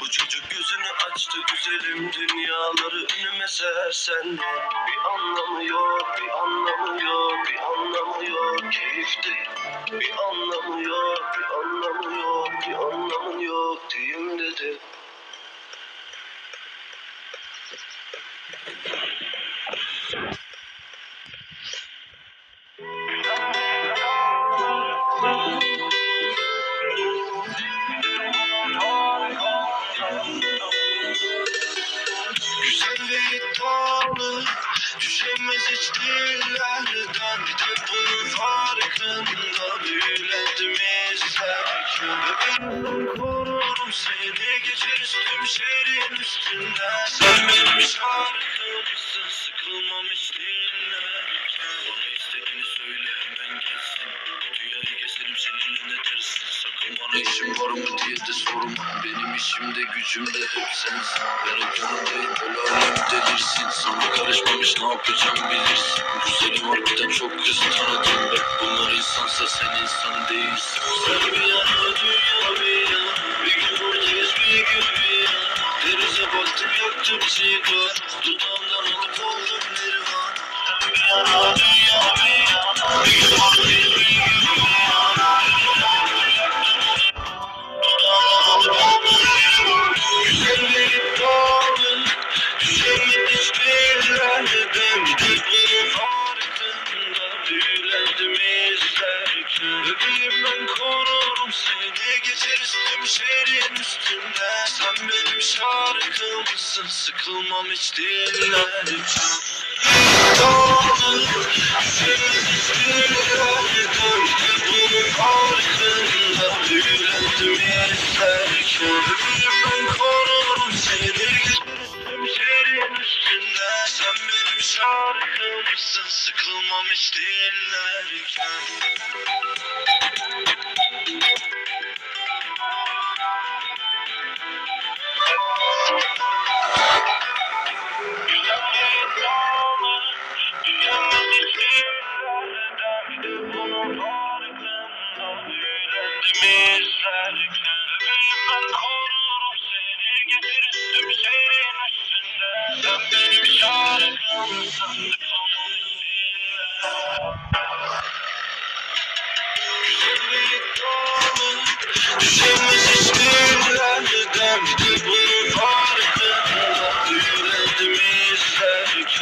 Bu çocuk gözünü açtı güzelim dünyaları önüme sersen de. Bir anlamı yok, bir anlamı yok, bir anlamı yok. Keyifte bir anlamı yok, bir anlamı yok, bir anlamı yok diyeyim dedi Bebeğimden korurum seni Geçeriz tüm şehrin üstünden Sen benim şarkımsın Sıkılmam hiç dinlerken Bana istediğini söyle hemen gelsin Dünyayı gezerim seninle ne dersin Sakın bana işim var mı diye de sorma Benim işimde gücümde hep sensin Ben o yanındayım böyle alem delirsin Sana karışmamış ne yapacağım bilirsin Güzelim yaktım sigara Dudağımdan alıp oldum nirvana şarkımsın Sıkılmam hiç Dağılın Düşemin hiçbirlerden Bir de bunun şehrin üstünde Sen benim şarkımsın Sıkılmam hiç dinlerken Bir de bunun farkında.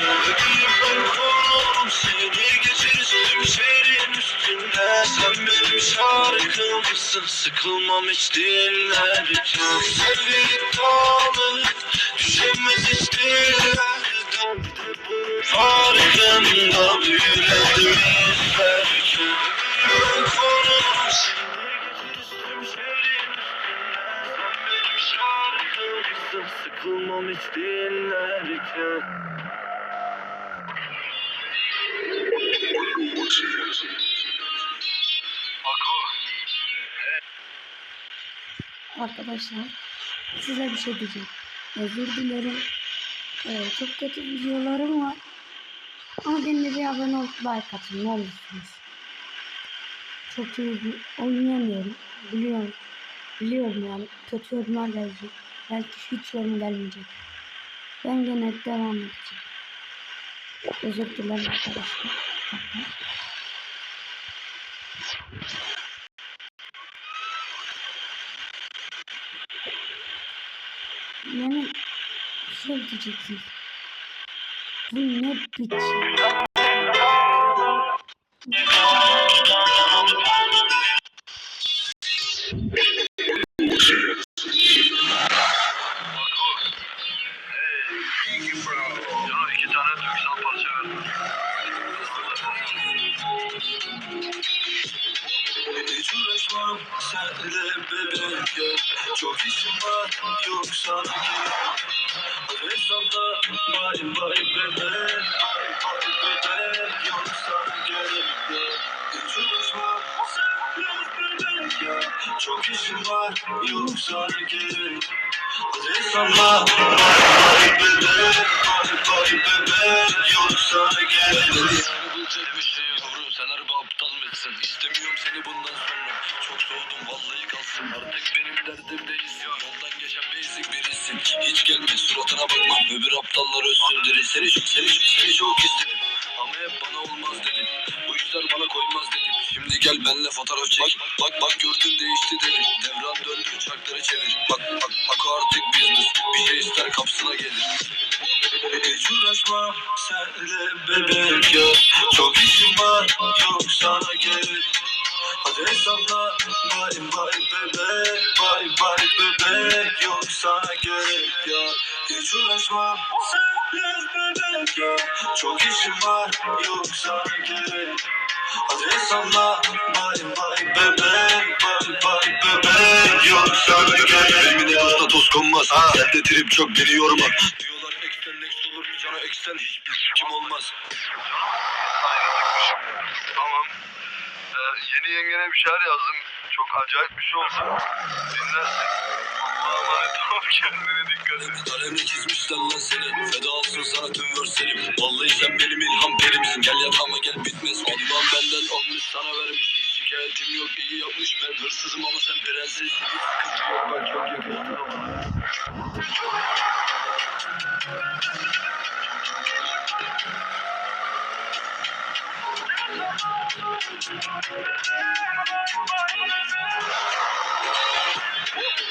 Bebeğim ben korurum seni Geçeriz tüm şehrin üstünden Sen benim şarkımsın Sıkılmam hiç dinlerken. Hiçbirlerden Bir de bunun farkında. Büyülendim izlerken Dinlerken Arkadaşlar size bir şey diyeceğim. Özür dilerim. Ee, çok kötü videolarım var. Ama beni bir abone olup like atın ne olursunuz. Çok iyi oynayamıyorum. Biliyorum. Biliyorum yani. Kötü yorumlar gelecek. Belki hiç yorum gelmeyecek. Ben gene devam edeceğim. Özür dilerim arkadaşlar. Yani şey diyeceksiniz. Bu ne biçim? Ya iki tane duygusal parça verdim. Hiç uğraşmam senle bebek ya Çok işim var yok sanki Hesapla bay bay bebek Ay bay bebek yok Hiç uğraşmam İstemiyorum seni bundan sonra Çok soğudum vallahi kalsın Artık benim derdim değilsin Yoldan geçen basic Suratına bakmam öbür aptallar çok seni çok seni çok istedim Ama hep bana olmaz işler bana koymaz dedim Şimdi gel benle fotoğraf çek. Bak bak, bak gördün değişti dedi. Devran döndü çarkları çevir. Bak bak bak artık business. Bir şey ister kapsına gelir. Hiç uğraşmam senle bebek ya. Çok işim var yok sana gerek Hadi hesapla bye bye bebek Bye bye bebek yok sana gerek ya Hiç uğraşmam senle bebek ya. Çok işim var yok sana gerek Sana gerek Emin yanında toz konmaz Sende trip çok beni yorma Diyorlar eksen next olur mu cana eksen hiçbir kim olmaz Tamam. Ee, yeni yengene bir şeyler yazdım. Çok acayip bir şey oldu. Dinlersin. Emanet ol. Kendine dikkat et. Kalemle çizmişler lan seni. Feda olsun sana tüm verselim Vallahi sen benim ilham perimsin Gel yatağıma gel bitmez. Ondan benden olmuş sana vermiş. Hiç şikayetim yok iyi yapmış. Ben hırsızım ama sen prenses sıkıntı yok bak çok yakıştın ama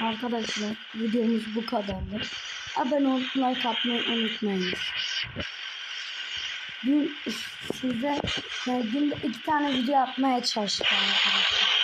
Arkadaşlar videomuz bu kadardı. Abone olup like atmayı unutmayınız. Dün size yani günde iki tane video atmaya çalıştım arkadaşlar.